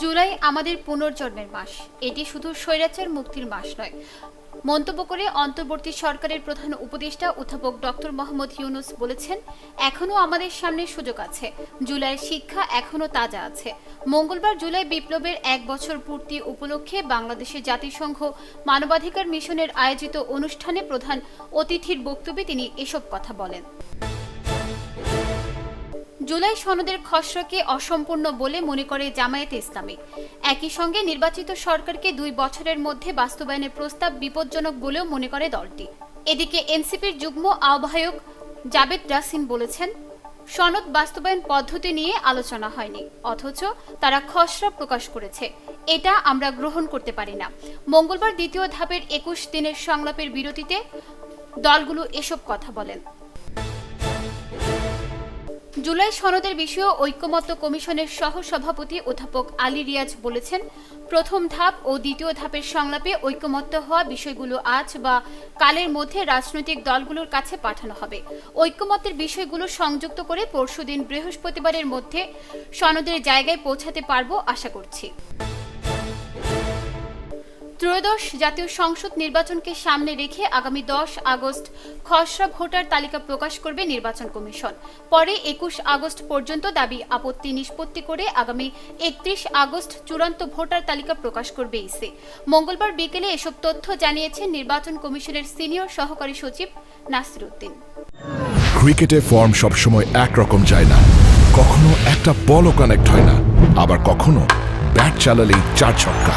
জুলাই আমাদের পুনর্জন্মের মাস। এটি শুধু স্বৈরাচার মুক্তির মাস নয়। মন্তব্য করে অন্তর্বর্তী সরকারের প্রধান উপদেষ্টা অধ্যাপক ডক্টর মোহাম্মদ ইউনুস বলেছেন, এখনও আমাদের সামনে সুযোগ আছে। জুলাইয়ের শিক্ষা এখনও তাজা আছে। মঙ্গলবার জুলাই বিপ্লবের এক বছর পূর্তি উপলক্ষে বাংলাদেশের জাতিসংঘ মানবাধিকার মিশনের আয়োজিত অনুষ্ঠানে প্রধান অতিথির বক্তব্যে তিনি এসব কথা বলেন। জুলাই সনদের খসড়াকে অসম্পূর্ণ বলে মনে করে জামায়াতে ইসলামী। একই সঙ্গে নির্বাচিত সরকারকে দুই বছরের মধ্যে বাস্তবায়নের প্রস্তাব বিপজ্জনক বলেও মনে করে দলটি। এদিকে এনসিপির যুগ্ম আহ্বায়ক জাবেদ রাসিন বলেছেন, সনদ বাস্তবায়ন পদ্ধতি নিয়ে আলোচনা হয়নি, অথচ তারা খসড়া প্রকাশ করেছে। এটা আমরা গ্রহণ করতে পারি না। মঙ্গলবার দ্বিতীয় ধাপের একুশ দিনের সংলাপের বিরতিতে দলগুলো এসব কথা বলেন। জুলাই সনদের বিষয়ে ঐক্যমত্য কমিশনের সহ সভাপতি অধ্যাপক আলী রিয়াজ বলেছেন, প্রথম ধাপ ও দ্বিতীয় ধাপের সংলাপে ঐক্যমত্য হওয়া বিষয়গুলো আজ বা কালের মধ্যে রাজনৈতিক দলগুলোর কাছে পাঠানো হবে। ঐক্যমত্যের বিষয়গুলো সংযুক্ত করে পরশুদিন বৃহস্পতিবারের মধ্যে সনদের জায়গায় পৌঁছাতে পারব আশা করছি। ত্রয়োদশ জাতীয় সংসদ নির্বাচনকে সামনে রেখে আগামী দশ আগস্ট খসড়া ভোটার তালিকা প্রকাশ করবে নির্বাচন কমিশন। পরে একুশ আগস্ট পর্যন্ত দাবি আপত্তি নিষ্পত্তি করে আগামী একত্রিশ আগস্ট চূড়ান্ত ভোটার তালিকা প্রকাশ করবে ইসি। মঙ্গলবার বিকেলে এসব তথ্য জানিয়েছেন নির্বাচন কমিশনের সিনিয়র সহকারী সচিব নাসির উদ্দিন। ক্রিকেটে ফর্ম সবসময় একরকম যায় না। কখনো একটা বলও কানেক্ট হয় না। আবার কখনো ব্যাট চালালেই চার ছক্কা।